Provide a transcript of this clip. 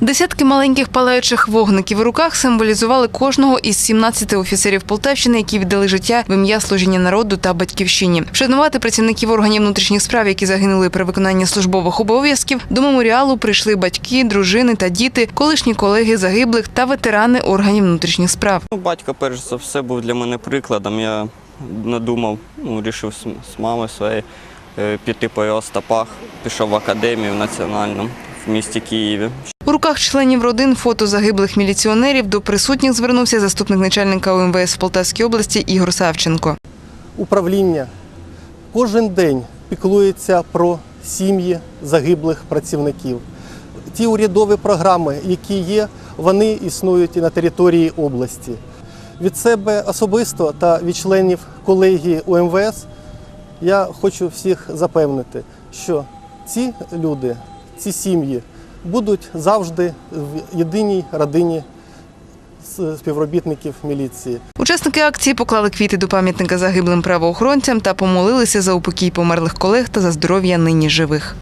Десятки маленьких палаючих вогників у руках символізували кожного із 17 офіцерів Полтавщини, які віддали життя в ім'я служіння народу та батьківщині. Вшанувати працівників органів внутрішніх справ, які загинули при виконанні службових обов'язків. До меморіалу прийшли батьки, дружини та діти, колишні колеги загиблих та ветерани органів внутрішніх справ. Ну, батько, перш за все, був для мене прикладом. Я надумав, ну, вирішив з, мамою своєю е, піти по його стопах. Пішов в академію національну в місті Києві. У руках членів родин фото загиблих міліціонерів до присутніх звернувся заступник начальника УМВС в Полтавській області Ігор Савченко. управління кожен день піклується про сім'ї загиблих працівників. Ті урядові програми, які є, вони існують і на території області. Від себе особисто та від членів колегії УМВС я хочу всіх запевнити, що ці люди, ці сім'ї будуть завжди в єдиній родині співробітників міліції. Учасники акції поклали квіти до пам'ятника загиблим правоохоронцям та помолилися за упокій померлих колег та за здоров'я нині живих.